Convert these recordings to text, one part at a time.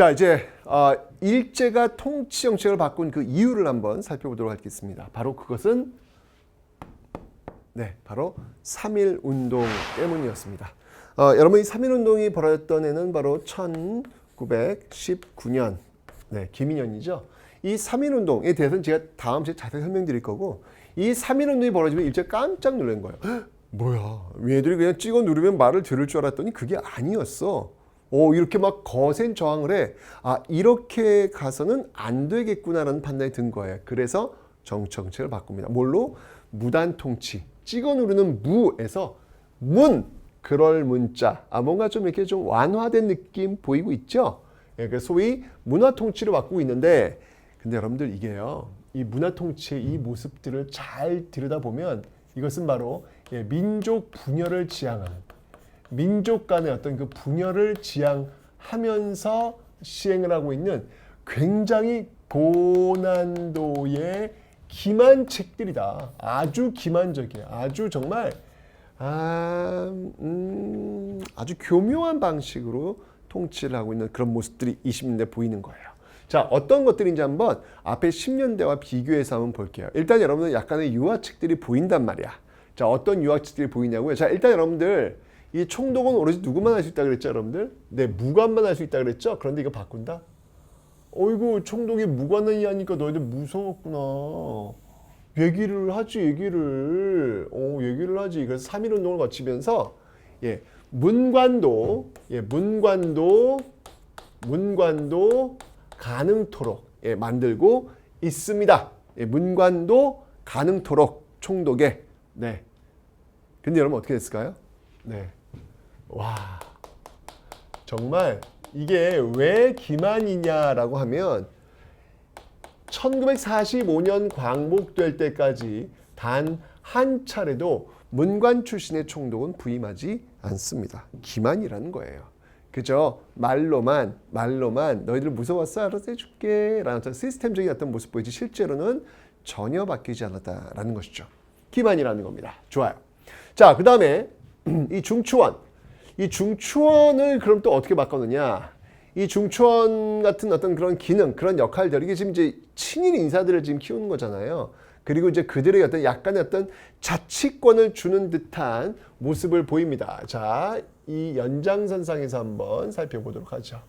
자 이제 어, 일제가 통치 정책을 바꾼 그 이유를 한번 살펴보도록 하겠습니다. 바로 그것은 네, 바로 3.1 운동 때문이었습니다. 어, 여러분 이3.1 운동이 벌어졌던 해는 바로 1919년 네, 김인년이죠. 이3.1 운동에 대해서는 제가 다음 주에 자세히 설명드릴 거고 이3.1 운동이 벌어지면 일제 깜짝 놀란 거예요. 헉, 뭐야? 얘들이 그냥 찍어 누르면 말을 들을 줄 알았더니 그게 아니었어. 오, 이렇게 막 거센 저항을 해. 아, 이렇게 가서는 안 되겠구나라는 판단이 든 거예요. 그래서 정청책을 바꿉니다. 뭘로? 무단 통치. 찍어 누르는 무에서 문, 그럴 문자. 아, 뭔가 좀 이렇게 좀 완화된 느낌 보이고 있죠? 예, 그 소위 문화 통치를 바꾸고 있는데, 근데 여러분들 이게요. 이 문화 통치의 이 모습들을 잘 들여다보면 이것은 바로 예, 민족 분열을 지향하는 민족 간의 어떤 그 분열을 지향하면서 시행을 하고 있는 굉장히 고난도의 기만 책들이다. 아주 기만적이야. 아주 정말 아, 음, 아주 교묘한 방식으로 통치를 하고 있는 그런 모습들이 20년대 보이는 거예요. 자, 어떤 것들인지 한번 앞에 10년대와 비교해서 한번 볼게요. 일단 여러분들 약간의 유화책들이 보인단 말이야. 자, 어떤 유화책들이 보이냐고요? 자, 일단 여러분들 이 총독은 오로지 누구만 할 수 있다 그랬죠, 여러분들? 네, 무관만 할 수 있다 그랬죠? 그런데 이거 바꾼다? 어이구, 총독이 무관이 하니까 너희들 무서웠구나. 얘기를 하지, 얘기를. 어, 얘기를 하지. 그래서 3.1 운동을 거치면서, 예, 문관도, 예, 문관도, 문관도 가능토록, 예, 만들고 있습니다. 예, 문관도 가능토록 총독에, 네. 근데 여러분 어떻게 됐을까요? 네. 와. 정말 이게 왜 기만이냐라고 하면 1945년 광복될 때까지 단 한 차례도 문관 출신의 총독은 부임하지 않습니다. 기만이라는 거예요. 그죠? 말로만 말로만 너희들 무서웠어 알아서 해줄게 라는 어떤 시스템적인 어떤 모습 보이지 실제로는 전혀 바뀌지 않았다라는 것이죠. 기만이라는 겁니다. 좋아요. 자, 그 다음에 이 중추원. 이 중추원을 그럼 또 어떻게 바꿨느냐? 이 중추원 같은 어떤 그런 기능, 그런 역할들, 이게 지금 이제 친일 인사들을 지금 키우는 거잖아요. 그리고 이제 그들의 어떤 약간의 어떤 자치권을 주는 듯한 모습을 보입니다. 자, 이 연장선상에서 한번 살펴보도록 하죠.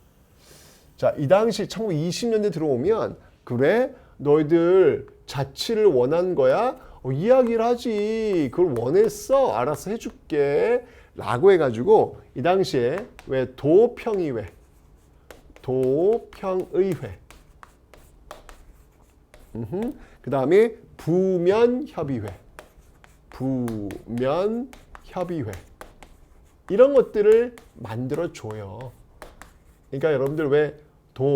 자, 이 당시 1920년대 들어오면 그래 너희들 자치를 원한 거야? 어, 이야기를 하지. 그걸 원했어. 알아서 해줄게. 라고 해가지고 이 당시에 왜 도평의회, 도평의회, 그 다음에 부면협의회, 부면협의회. 이런 것들을 만들어 줘요. 그러니까 여러분들 왜 도,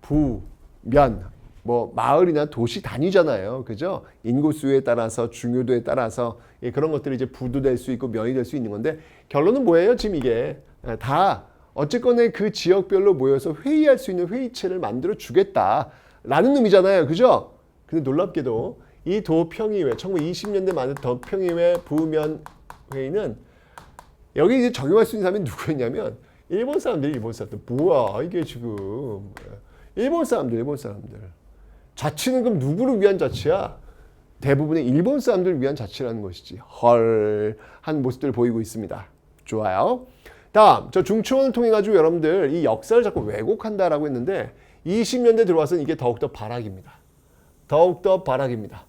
부, 면, 뭐 마을이나 도시 단위잖아요. 그죠? 인구수에 따라서 중요도에 따라서 예, 그런 것들이 이제 부도 될 수 있고 면이 될 수 있는 건데 결론은 뭐예요? 지금 이게 예, 다 어쨌거나 그 지역별로 모여서 회의할 수 있는 회의체를 만들어 주겠다라는 의미잖아요. 그죠? 근데 놀랍게도 이 도평의회 1920년대 만든 도평의회 부면 회의는 여기 이제 적용할 수 있는 사람이 누구였냐면 일본 사람들이 일본 사람들 뭐야 이게 지금 일본 사람들 일본 사람들 자치는 그럼 누구를 위한 자치야? 대부분의 일본 사람들을 위한 자치라는 것이지. 헐, 한 모습들을 보이고 있습니다. 좋아요. 다음, 저 중추원을 통해 가지고 여러분들 이 역사를 자꾸 왜곡한다라고 했는데 20년대 들어와서는 이게 더욱더 바락입니다. 더욱더 바락입니다.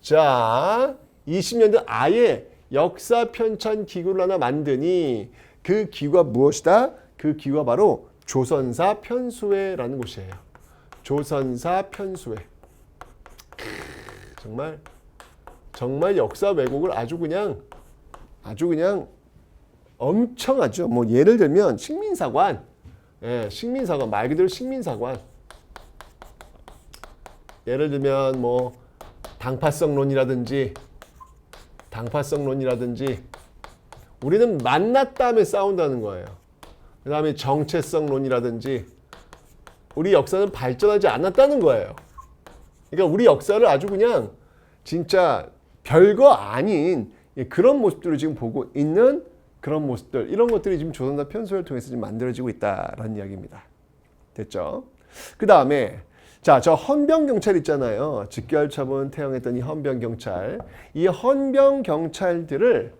자, 20년대 아예 역사 편찬 기구를 하나 만드니 그 기구가 무엇이다? 그 기구가 바로 조선사 편수회라는 곳이에요. 조선사 편수회. 정말 정말 역사 왜곡을 아주 그냥 아주 그냥 엄청 하죠. 뭐 예를 들면 식민사관, 예, 식민사관 말 그대로 식민사관. 예를 들면 뭐 당파성론이라든지 당파성론이라든지 우리는 만났다 하면 싸운다는 거예요. 그 다음에 정체성론이라든지 우리 역사는 발전하지 않았다는 거예요. 그러니까 우리 역사를 아주 그냥 진짜 별거 아닌 그런 모습들을 지금 보고 있는 그런 모습들 이런 것들이 지금 조선사 편수를 통해서 지금 만들어지고 있다라는 이야기입니다. 됐죠? 그 다음에 자, 저 헌병 경찰 있잖아요. 직결 처분 태형했던 이 헌병 경찰. 이 헌병 경찰들을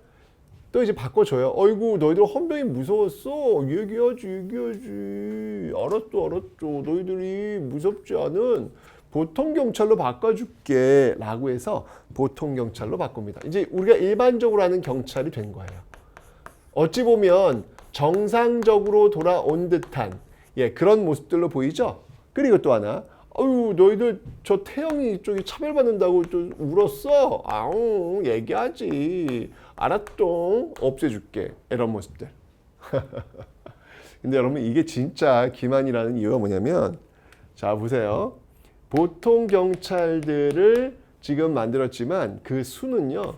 또 이제 바꿔줘요. 어이구, 너희들 헌병이 무서웠어. 얘기하지, 얘기하지. 알았어, 알았죠. 너희들이 무섭지 않은 보통 경찰로 바꿔줄게. 라고 해서 보통 경찰로 바꿉니다. 이제 우리가 일반적으로 하는 경찰이 된 거예요. 어찌 보면 정상적으로 돌아온 듯한 예, 그런 모습들로 보이죠? 그리고 또 하나, 어유 너희들 저 태영이 쪽이 차별받는다고 좀 울었어. 아우 얘기하지. 알았똥 없애줄게. 이런 모습들. 근데 여러분 이게 진짜 기만이라는 이유가 뭐냐면 자 보세요. 보통 경찰들을 지금 만들었지만 그 수는요.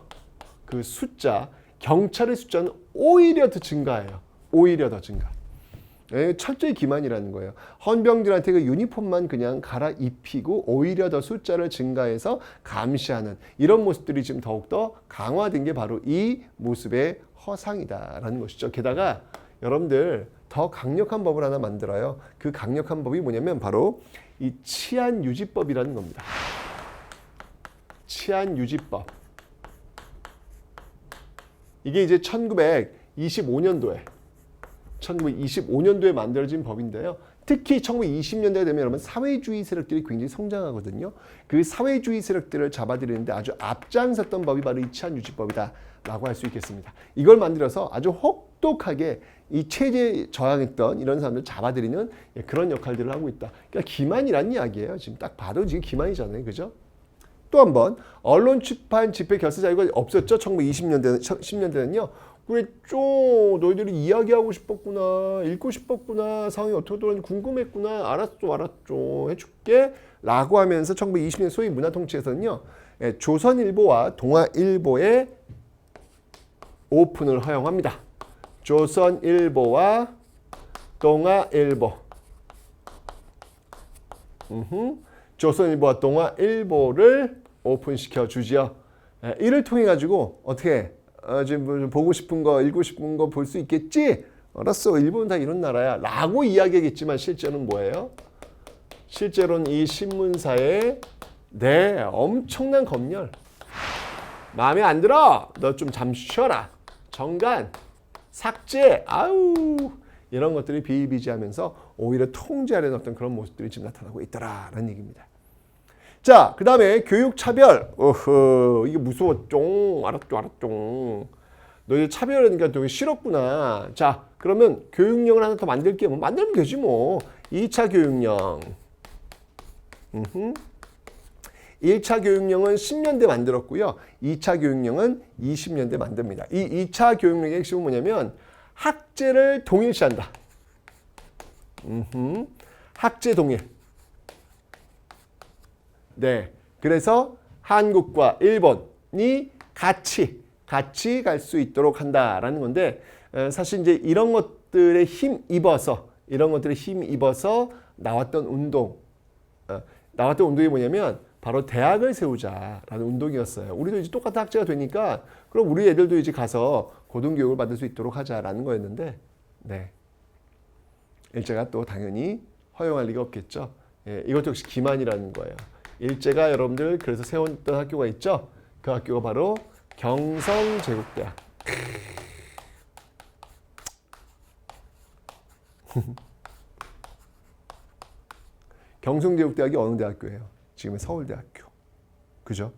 그 숫자 경찰의 숫자는 오히려 더 증가해요. 오히려 더 증가. 예, 철저히 기만이라는 거예요. 헌병들한테 그 유니폼만 그냥 갈아입히고 오히려 더 숫자를 증가해서 감시하는 이런 모습들이 지금 더욱더 강화된 게 바로 이 모습의 허상이다라는 것이죠. 게다가 여러분들 더 강력한 법을 하나 만들어요. 그 강력한 법이 뭐냐면 바로 이 치안 유지법이라는 겁니다. 치안 유지법. 이게 이제 1925년도에 1925년도에 만들어진 법인데요. 특히 1920년대가 되면 여러분 사회주의 세력들이 굉장히 성장하거든요. 그 사회주의 세력들을 잡아들이는데 아주 앞장섰던 법이 바로 이 치안유지법이다라고 할 수 있겠습니다. 이걸 만들어서 아주 혹독하게 이 체제 저항했던 이런 사람들 잡아들이는 그런 역할들을 하고 있다. 그러니까 기만이란 이야기예요. 지금 딱 봐도 지금 기만이잖아요. 그죠? 또 한 번 언론 출판 집회 결사 자유가 없었죠. 1920년대 10년대는요. 그랬죠. 너희들이 이야기하고 싶었구나. 읽고 싶었구나. 상황이 어떻게 돌아가는지 궁금했구나. 알았죠. 알았죠. 해줄게. 라고 하면서 1920년 소위 문화통치에서는요. 예, 조선일보와 동아일보의 오픈을 허용합니다. 조선일보와 동아일보. 음흠. 조선일보와 동아일보를 오픈시켜 주지요. 예, 이를 통해 가지고 어떻게 어, 지금 뭐 보고 싶은 거, 읽고 싶은 거 볼 수 있겠지? 알았어. 일본은 다 이런 나라야. 라고 이야기하겠지만 실제로는 뭐예요? 실제로는 이 신문사의 네, 엄청난 검열. 마음에 안 들어? 너 좀 잠시 쉬어라. 정간, 삭제, 아우. 이런 것들이 비일비재하면서 오히려 통제하려는 어떤 그런 모습들이 지금 나타나고 있더라라는 얘기입니다. 자, 그 다음에 교육 차별. 어허, 이게 무서웠죠. 알았죠, 알았죠. 너희 차별하니까 되게 싫었구나. 자, 그러면 교육령을 하나 더 만들게. 뭐 만들면 되지 뭐. 2차 교육령. 음흠. 1차 교육령은 10년대 만들었고요. 2차 교육령은 20년대 만듭니다. 이 2차 교육령의 핵심은 뭐냐면 학제를 동일시한다. 음흠. 학제 동일. 네. 그래서 한국과 일본이 같이 같이 갈 수 있도록 한다라는 건데 어, 사실 이제 이런 것들에 힘 입어서 이런 것들에 힘 입어서 나왔던 운동 어, 나왔던 운동이 뭐냐면 바로 대학을 세우자라는 운동이었어요. 우리도 이제 똑같은 학제가 되니까 그럼 우리 애들도 이제 가서 고등교육을 받을 수 있도록 하자라는 거였는데 네. 일제가 또 당연히 허용할 리가 없겠죠. 예, 이것도 역시 기만이라는 거예요. 일제가 여러분들 그래서 세웠던 학교가 있죠. 그 학교가 바로 경성제국대학. 경성제국대학이 어느 대학교예요? 지금의 서울대학교. 그죠?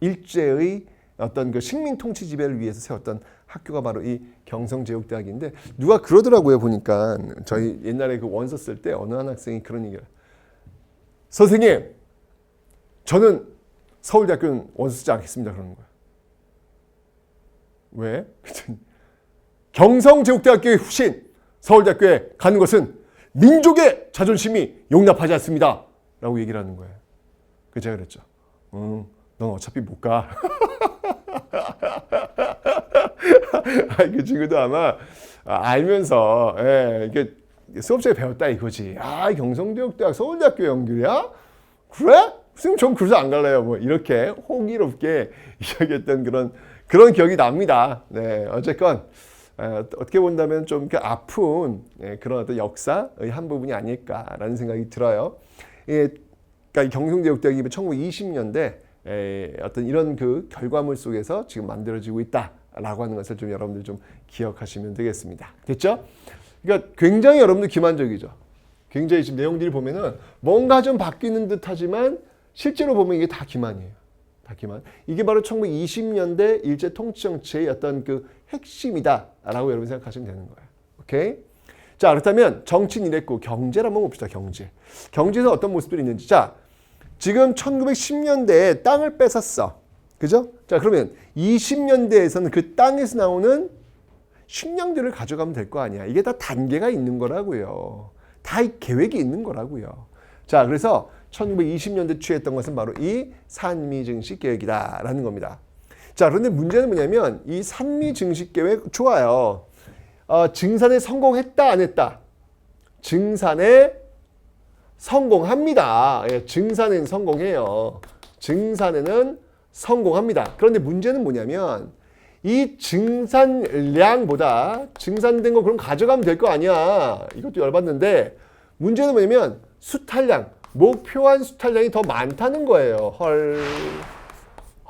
일제의 어떤 그 식민 통치 지배를 위해서 세웠던 학교가 바로 이 경성제국대학인데 누가 그러더라고요 보니까 저희 옛날에 그 원서 쓸 때 어느 한 학생이 그런 얘기를 선생님 저는 서울대학교는 원서 쓰지 않겠습니다 그러는 거예요. 왜? 경성제국대학교의 후신 서울대학교에 가는 것은 민족의 자존심이 용납하지 않습니다. 라고 얘기를 하는 거예요. 그 제가 그랬죠. 응, 넌 어차피 못 가. 그 친구도 아마 알면서 예, 이게 수업시간에 배웠다 이거지. 아 경성대학대학 서울대학교 연결이야? 그래? 선생님 전 그래서 안 갈래요. 뭐 이렇게 호기롭게 이야기했던 그런 그런 기억이 납니다. 네, 어쨌건 어, 어떻게 본다면 좀 그 아픈 예, 그런 어떤 역사의 한 부분이 아닐까라는 생각이 들어요. 예, 그러니까 경성제국대학이 1920년대 에, 어떤 이런 그 결과물 속에서 지금 만들어지고 있다라고 하는 것을 좀 여러분들 좀 기억하시면 되겠습니다. 됐죠? 그러니까 굉장히 여러분들 기만적이죠. 굉장히 지금 내용들이 보면은 뭔가 좀 바뀌는 듯하지만 실제로 보면 이게 다 기만이에요. 다 기만. 이게 바로 1920년대 일제 통치 정치의 어떤 그 핵심이다라고 여러분 생각하시면 되는 거예요. 오케이? 자 그렇다면 정치는 이랬고 경제를 한번 봅시다. 경제. 경제에서 어떤 모습들이 있는지. 자 지금 1910년대에 땅을 뺏었어. 그죠? 자 그러면 20년대에서는 그 땅에서 나오는 식량들을 가져가면 될 거 아니야. 이게 다 단계가 있는 거라고요. 다 계획이 있는 거라고요. 자, 그래서 1920년대 취했던 것은 바로 이 산미 증식 계획이다라는 겁니다. 자, 그런데 문제는 뭐냐면 이 산미 증식 계획 좋아요. 어, 증산에 성공했다 안 했다. 증산에 성공합니다. 예, 증산에는 성공해요. 증산에는 성공합니다. 그런데 문제는 뭐냐면 이 증산량보다 증산된 거 그럼 가져가면 될 거 아니야. 이것도 열받는데 문제는 뭐냐면 수탈량, 목표한 수탈량이 더 많다는 거예요. 헐,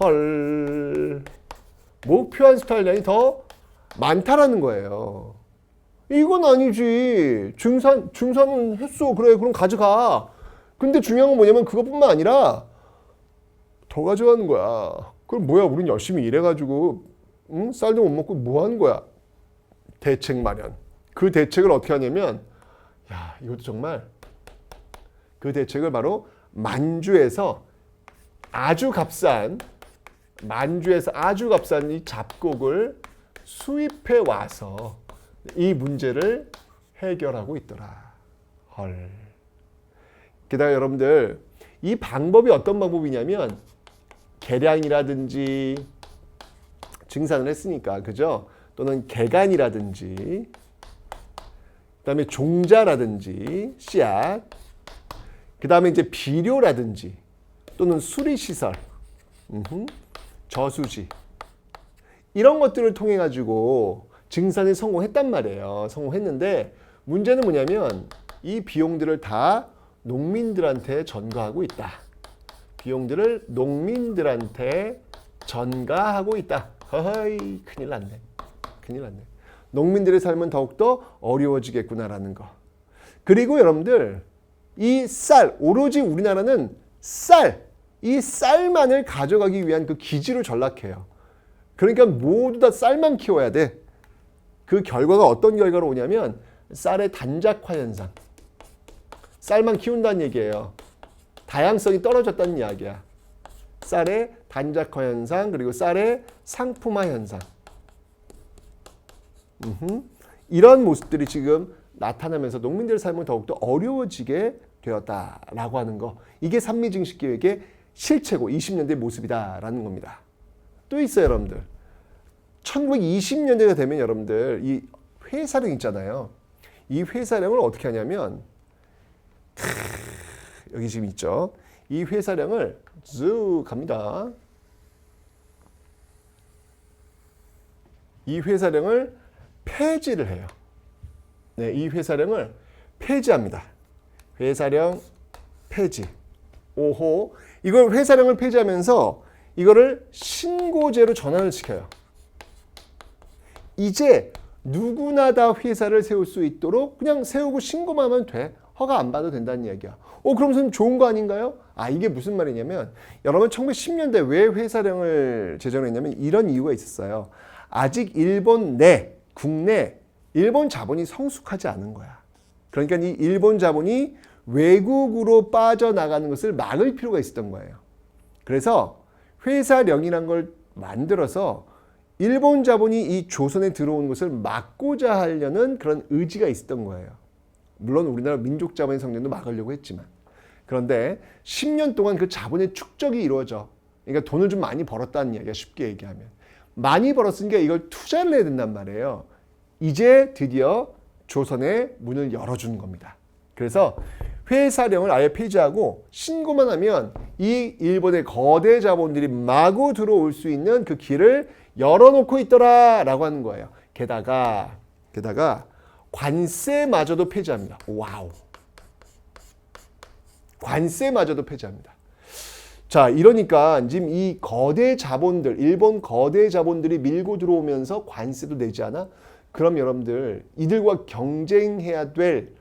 헐. 목표한 수탈량이 더 많다라는 거예요. 이건 아니지. 증산, 증산은 했어. 그래, 그럼 가져가. 근데 중요한 건 뭐냐면 그것뿐만 아니라 더 가져가는 거야. 그럼 뭐야? 우린 열심히 일해가지고 응? 쌀도 못 먹고 뭐 하는 거야? 대책 마련. 그 대책을 어떻게 하냐면, 야, 이것도 정말 그 대책을 바로 만주에서 아주 값싼 만주에서 아주 값싼 이 잡곡을 수입해 와서 이 문제를 해결하고 있더라. 헐. 게다가 여러분들 이 방법이 어떤 방법이냐면 계량이라든지 증산을 했으니까 그죠? 또는 개간이라든지 그다음에 종자라든지 씨앗 그다음에 이제 비료라든지 또는 수리 시설 저수지 이런 것들을 통해 가지고 증산에 성공했단 말이에요. 성공했는데 문제는 뭐냐면 이 비용들을 다 농민들한테 전가하고 있다. 비용들을 농민들한테 전가하고 있다. 허허이 큰일 났네. 큰일 났네. 농민들의 삶은 더욱더 어려워지겠구나라는 거. 그리고 여러분들 이 쌀, 오로지 우리나라는 쌀, 이 쌀만을 가져가기 위한 그 기지로 전락해요. 그러니까 모두 다 쌀만 키워야 돼. 그 결과가 어떤 결과로 오냐면 쌀의 단작화 현상. 쌀만 키운다는 얘기예요. 다양성이 떨어졌다는 이야기야. 쌀의 단작화 현상 그리고 쌀의 상품화 현상. 음흠. 이런 모습들이 지금 나타나면서 농민들의 삶은 더욱더 어려워지게 되었다라고 하는 거. 이게 산미증식 계획의 실체고 20년대 모습이다라는 겁니다. 또 있어요, 여러분들. 1920년대가 되면 여러분들 이 회사령 있잖아요. 이 회사령을 어떻게 하냐면 크, 여기 지금 있죠. 이 회사령을 쭉 갑니다. 이 회사령을 폐지를 해요. 네, 이 회사령을 폐지합니다. 회사령 폐지. 5호. 이걸 회사령을 폐지하면서 이거를 신고제로 전환을 시켜요. 이제 누구나 다 회사를 세울 수 있도록 그냥 세우고 신고만 하면 돼. 허가 안 받아도 된다는 이야기야. 어, 그럼 선생님 좋은 거 아닌가요? 아, 이게 무슨 말이냐면 여러분 1910년대 왜 회사령을 제정했냐면 이런 이유가 있었어요. 아직 일본 내 국내 일본 자본이 성숙하지 않은 거야. 그러니까 이 일본 자본이 외국으로 빠져나가는 것을 막을 필요가 있었던 거예요. 그래서 회사령이란 걸 만들어서 일본 자본이 이 조선에 들어오는 것을 막고자 하려는 그런 의지가 있었던 거예요. 물론 우리나라 민족 자본의 성장도 막으려고 했지만 그런데 10년 동안 그 자본의 축적이 이루어져. 그러니까 돈을 좀 많이 벌었다는 이야기야 쉽게 얘기하면 많이 벌었으니까 이걸 투자를 해야 된단 말이에요. 이제 드디어 조선의 문을 열어주는 겁니다. 그래서 회사령을 아예 폐지하고 신고만 하면 이 일본의 거대 자본들이 마구 들어올 수 있는 그 길을 열어놓고 있더라라고 하는 거예요. 게다가 게다가 관세마저도 폐지합니다. 와우. 관세마저도 폐지합니다. 자, 이러니까 지금 이 거대 자본들, 일본 거대 자본들이 밀고 들어오면서 관세도 내지 않아? 그럼 여러분들 이들과 경쟁해야 될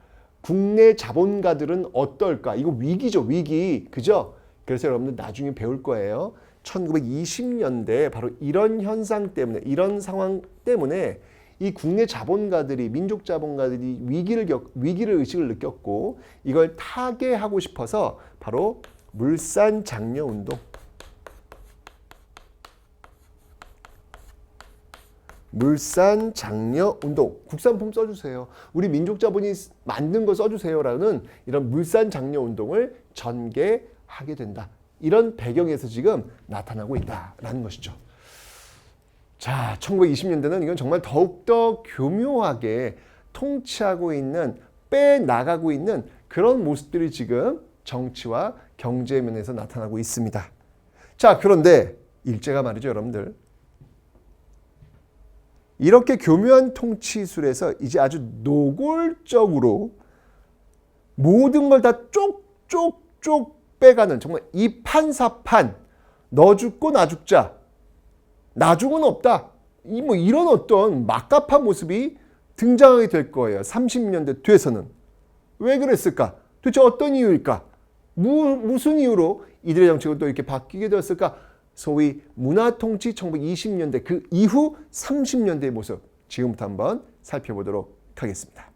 국내 자본가들은 어떨까? 이거 위기죠, 위기. 그죠? 그래서 여러분들 나중에 배울 거예요. 1920년대 바로 이런 현상 때문에 이런 상황 때문에 이 국내 자본가들이 민족 자본가들이 위기를 겪 위기를 의식을 느꼈고 이걸 타개하고 싶어서 바로 물산 장려 운동 물산 장려 운동 국산품 써주세요. 우리 민족 자본이 만든 거 써주세요라는 이런 물산 장려 운동을 전개하게 된다. 이런 배경에서 지금 나타나고 있다라는 것이죠. 자, 1920년대는 이건 정말 더욱더 교묘하게 통치하고 있는 빼 나가고 있는 그런 모습들이 지금 정치와 경제 면에서 나타나고 있습니다. 자, 그런데 일제가 말이죠, 여러분들. 이렇게 교묘한 통치술에서 이제 아주 노골적으로 모든 걸 다 쪽쪽쪽 빼가는 정말 이 판사판 너 죽고 나 죽자 나중은 없다. 이 뭐 이런 어떤 막갑한 모습이 등장하게 될 거예요. 30년대 뒤에서는. 왜 그랬을까? 도대체 어떤 이유일까? 무, 무슨 이유로 이들의 정책은 또 이렇게 바뀌게 되었을까 소위 문화통치 1920년대 그 이후 30년대의 모습 지금부터 한번 살펴보도록 하겠습니다.